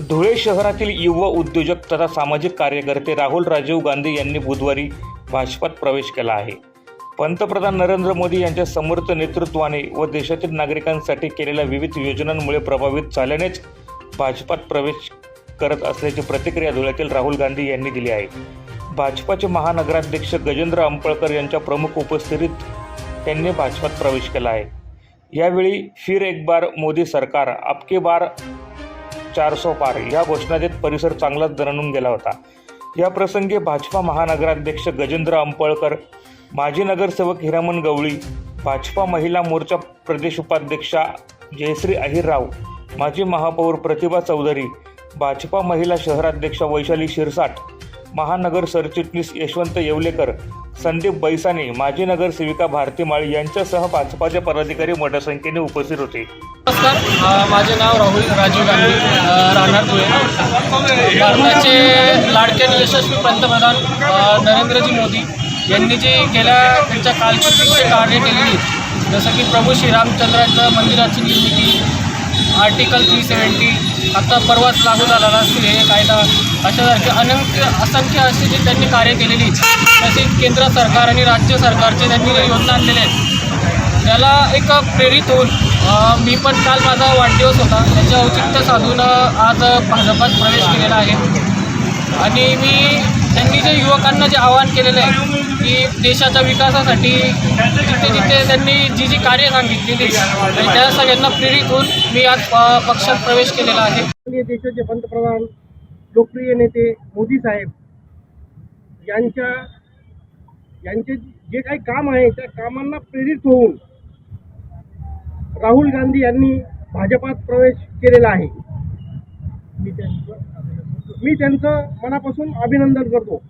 धुळे शहरातील युवा उद्योजक तथा सामाजिक कार्यकर्ते राहुल राजीव गांधी यांनी बुधवारी भाजपात प्रवेश केला आहे. पंतप्रधान नरेंद्र मोदी यांच्या समर्थ नेतृत्वाने व देशातील नागरिकांसाठी केलेल्या विविध योजनांमुळे प्रभावित झाल्यानेच भाजपात प्रवेश करत असल्याची प्रतिक्रिया धुळ्यातील राहुल गांधी यांनी दिली आहे. भाजपाचे महानगराध्यक्ष गजेंद्र आंबळकर यांच्या प्रमुख उपस्थितीत त्यांनी भाजपात प्रवेश केला आहे. यावेळी फिर एक बार मोदी सरकार आपके बार चारसो पार. या घोषणा देत परिसर चांगलाच दणून गेला होता. या प्रसंगी भाजपा महानगराध्यक्ष गजेंद्र अंपळकर माजी नगरसेवक हिरामन गवळी भाजपा महिला मोर्चा प्रदेश उपाध्यक्षा जयश्री अहिरराव माजी महापौर प्रतिभा चौधरी भाजपा महिला शहराध्यक्षा वैशाली शिरसाट महानगर सरचिटणीस यशवंत येवलेकर संदीप बैसाने माजी नगरसेविका भारती माळी यांच्यासह भाजपाचे पदाधिकारी मोठ्या संख्येने उपस्थित होते. नमस्कार. माझे नाव राहुल राजीव गांधी राहणार धुळे भारताचे लाडके आणि यशस्वी पंतप्रधान नरेंद्रजी मोदी यांनी जी गेल्या त्यांच्या कालची कार्य केलेली जसं की प्रभू श्रीरामचंद्राचं मंदिराची निर्मिती आर्टिकल थ्री सेवन्टी आता परवाच लागू झालेला असतील हे कायदा अशासारखे अनंत असंख्य असे जे त्यांनी कार्य केलेली तसेच केंद्र सरकार आणि राज्य सरकारचे त्यांनी जे योजना आणलेल्या आहेत त्याला एक प्रेरित होऊन मी पण काल माझा वाढदिवस होता. त्याचे औचित्य साधून आज भाजपात प्रवेश केलेला आहे. आणि मी त्यांनी जे युवकांना जे आवाहन केलेलं आहे की देशाच्या विकासासाठी जिथे जिथे त्यांनी जी जी कार्य सांगितलेली आणि त्या सगळ्यांना प्रेरित होऊन मी आज पक्षात प्रवेश केलेला आहे. देशाचे पंतप्रधान लोकप्रिय नेते मोदी साहेब यांच्या यांचे जे काही काम आहे त्या कामांना प्रेरित होऊन राहुल गांधी यांनी भाजपात प्रवेश केलेला आहे. मी त्यांचं मी त्यांचं मनापासून अभिनंदन करतो.